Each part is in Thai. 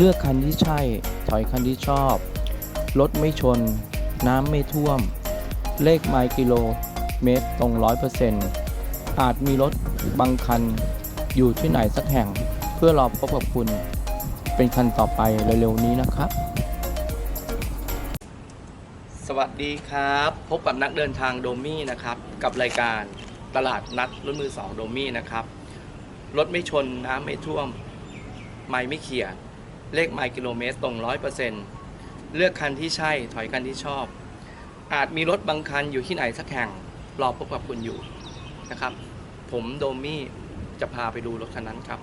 เลือกคันที่ใช่ ถอยคันที่ชอบ รถไม่ชน น้ำไม่ท่วม เลขไมล์กิโลเมตรตรงร้อยเปอร์เซ็นต์อาจมีรถบางคันอยู่ที่ไหนสักแห่ง เพื่อรอพบกับคุณ เป็นคันต่อไปเร็วๆนี้นะครับ สวัสดีครับ พบกับนักเดินทางโดมี่นะครับ กับรายการตลาดนัดรถมือสองโดมี่นะครับ รถไม่ชนน้ำไม่ท่วม ไม่ไม่เขี่ย เลขไมล์กิโลเมตรตรงร้อยเปอร์เซ็นต์เลือกคันที่ใช่ถอยคันที่ชอบ อาจมีรถบางคันอยู่ที่ไหนสักแห่งรอพบกับคุณอยู่นะครับ ผมโดมี่จะพาไปดูรถคันนั้นครับ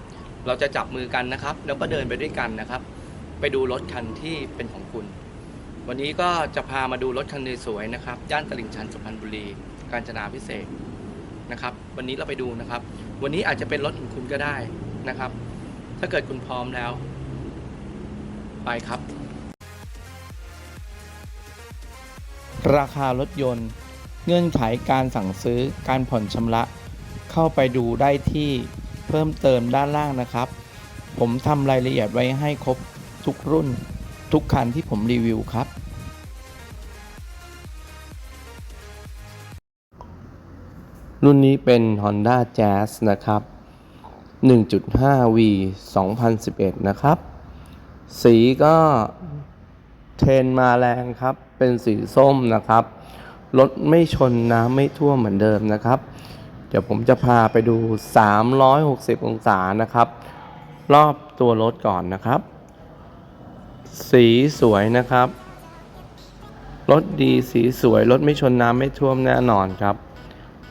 เราจะจับมือกันนะครับ แล้วก็เดินไปด้วยกันนะครับ ไปดูรถคันที่เป็นของคุณ วันนี้ก็จะพามาดูรถคันสวยๆนะครับย่านตลิ่งชันสุพรรณบุรี กาญจนาพิเศษนะครับ วันนี้เราไปดูนะครับ วันนี้อาจจะเป็นรถของคุณก็ได้นะครับ ถ้าเกิดคุณพร้อมแล้ว ไปครับ ราคารถยนต์ เงื่อนไขการสั่งซื้อการผ่อนชำระ เข้าไปดูได้ที่เพิ่มเติมด้านล่างนะครับ ผมทำรายละเอียดไว้ให้ครบทุกรุ่น ทุกคันที่ผมรีวิวครับรุ่นนี้เป็น Honda Jazz นะครับ 1.5V 2011 นะครับ สีก็เทรนมาแรงครับ เป็นสีส้มนะครับ รถไม่ชนน้ำไม่ท่วมเหมือนเดิมนะครับ เดี๋ยวผมจะพาไปดู 360 องศานะครับ รอบตัวรถก่อนนะครับ สีสวยนะครับ รถดีสีสวย รถไม่ชนน้ำไม่ท่วมแน่นอนครับ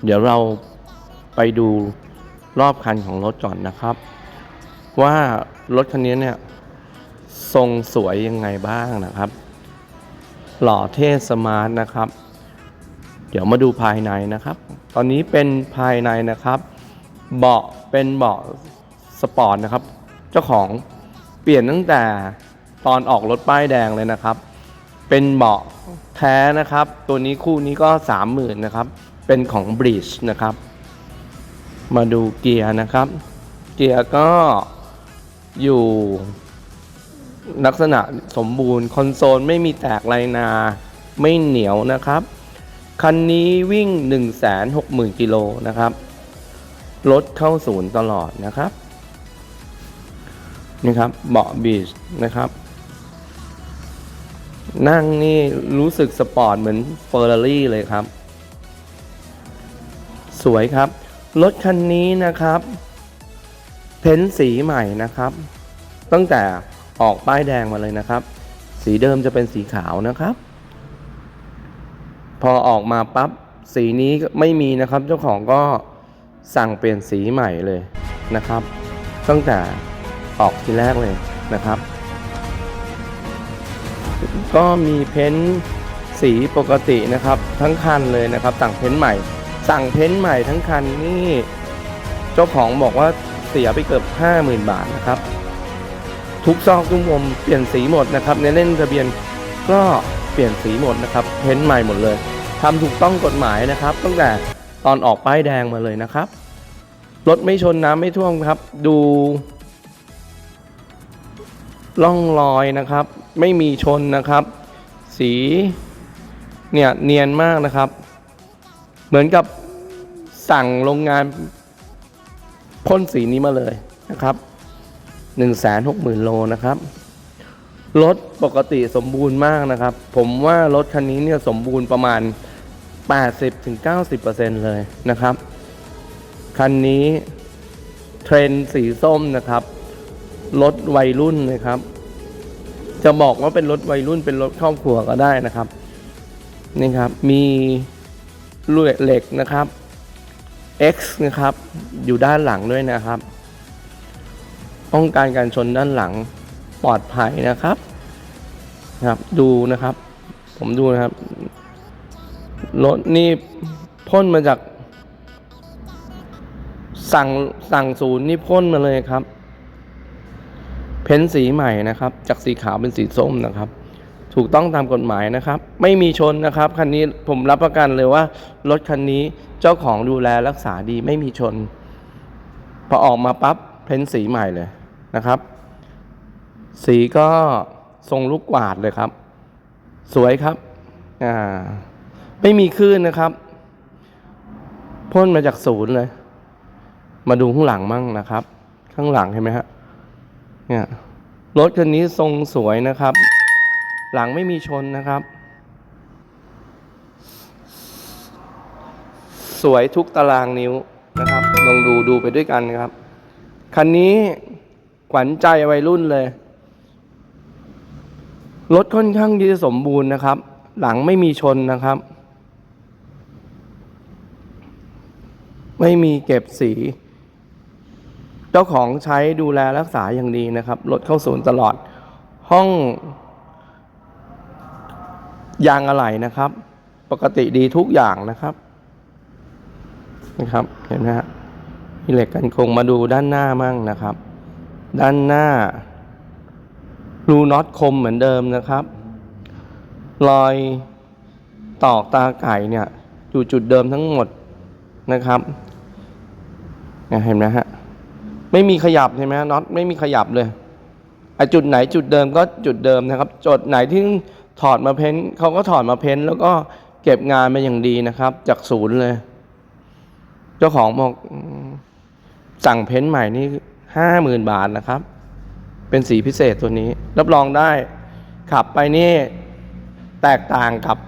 เดี๋ยวเราไปดูรอบคันของรถก่อนนะครับ ว่ารถคันนี้เนี่ย ทรงสวยยังไงบ้างนะครับ หล่อเท่สมาร์ทนะครับ เดี๋ยวมาดูภายในนะครับ ตอนนี้เป็นภายในนะครับ เบาะเป็นเบาะสปอร์ตนะครับ เจ้าของเปลี่ยนตั้งแต่ตอนออกรถป้ายแดงเลยนะครับ เป็นเบาะแท้นะครับ ตัวนี้คู่นี้ก็30,000นะครับ เป็นของบริชนะครับ มาดูเกียร์นะครับ เกียร์ก็อยู่ ลักษณะสมบูรณ์คอนโซลไม่มีแตกลายนาไม่เหนียวนะครับ คันนี้วิ่ง 160,000กิโลนะครับ รถเข้าศูนย์ตลอดนะครับ นี่ครับเบาะบีชนะครับ นั่งนี่รู้สึกสปอร์ตเหมือนเฟอร์รารี่เลยครับ สวยครับ รถคันนี้นะครับ เพ้นสีใหม่นะครับ ตั้งแต่ ออกป้ายแดงมาเลยนะครับ สีเดิมจะเป็นสีขาวนะครับ พอออกมาปั๊บสีนี้ไม่มีนะครับ เจ้าของก็สั่งเปลี่ยนสีใหม่เลยนะครับ ตั้งแต่ออกทีแรกเลยนะครับ ก็มีเพ้นสีปกตินะครับ ทั้งคันเลยนะครับ สั่งเพ้นใหม่ สั่งเพ้นใหม่ทั้งคันนี่ เจ้าของบอกว่าเสียไปเกือบ 50,000 บาทนะครับ ทุกซอกทุกมุมเปลี่ยนสีหมดนะครับในเล่นทะเบียนก็เปลี่ยนสีหมดนะครับเพ้นท์ใหม่หมดเลยทำถูกต้องกฎหมายนะครับ ตั้งแต่ตอนออกป้ายแดงมาเลยนะครับรถไม่ชนน้ำไม่ท่วมครับ ดูร่องรอยนะครับ ไม่มีชนนะครับ สีเนี่ยเนียนมากนะครับ เหมือนกับสั่งโรงงานพ่นสีนี้มาเลยนะครับ 160,000 โลนะครับ รถปกติสมบูรณ์มากนะครับ ผมว่ารถคันนี้เนี่ยสมบูรณ์ประมาณ 80-90%เลยนะครับ คันนี้เทรนสีส้มนะครับ รถวัยรุ่นนะครับ จะบอกว่าเป็นรถวัยรุ่นเป็นรถครอบครัวก็ได้นะครับ นี่ครับ มีลวดเหล็กนะครับ X นะครับ อยู่ด้านหลังด้วยนะครับ ป้องกันการชนด้านหลังปลอดภัยนะครับนะครับ ดูนะครับ ผมดูนะครับรถนี่พ่นมาจาก สั่งสั่งศูนย์นี่พ่นมาเลยครับ เพ้นสีใหม่นะครับ จากสีขาวเป็นสีส้มนะครับ ถูกต้องตามกฎหมายนะครับ ไม่มีชนนะครับคันนี้ผมรับประกันเลยว่ารถคันนี้เจ้าของดูแลรักษาดีไม่มีชน พอออกมาปั๊บเพ้นสีใหม่เลย นะครับ สีก็ทรงลูกกวาดเลยครับ สวยครับอ่าไม่มีคลื่นนะครับ พ่นมาจากศูนย์เลย มาดูข้างหลังมั่งนะครับ ข้างหลังเห็นไหมฮะเนี่ยรถคันนี้ทรงสวยนะครับ หลังไม่มีชนนะครับ สวยทุกตารางนิ้วนะครับลองดูดูไปด้วยกันนะครับ คันนี้ ขวัญใจวัยรุ่นเลย รถค่อนข้างที่จะสมบูรณ์นะครับ หลังไม่มีชนนะครับ ไม่มีเก็บสี เจ้าของใช้ดูแลรักษาอย่างดีนะครับ รถเข้าศูนย์ตลอด ห้อง ยางอะไหล่นะครับ ปกติดีทุกอย่างนะครับนะครับ เห็นไหมฮะมีเหล็กกันโครงมาดูด้านหน้ามั่งนะครับ ด้านหน้า รูน็อตคมเหมือนเดิมนะครับ รอยตอกตาไก่เนี่ยอยู่จุดเดิมทั้งหมดนะครับเห็นไหมฮะ ไม่มีขยับใช่ไหมน็อตไม่มีขยับเลยไอจุดไหนจุดเดิมก็จุดเดิมนะครับ จุดไหนที่ถอดมาเพ้นท์เขาก็ถอดมาเพ้นท์แล้วก็เก็บงานมาอย่างดีนะครับ จากศูนย์เลย เจ้าของบอกสั่งเพ้นท์ใหม่นี่ ห้าหมื่นบาทนะครับ เป็นสีพิเศษตัวนี้ รับรองได้ ขับไปนี่แตกต่างกับ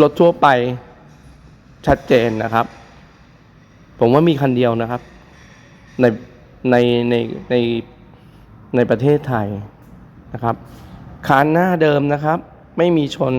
รถทั่วไปชัดเจนนะครับ ผมว่ามีคันเดียวนะครับ ในในในในในประเทศไทยนะครับคานหน้าเดิมนะครับ ไม่มีชน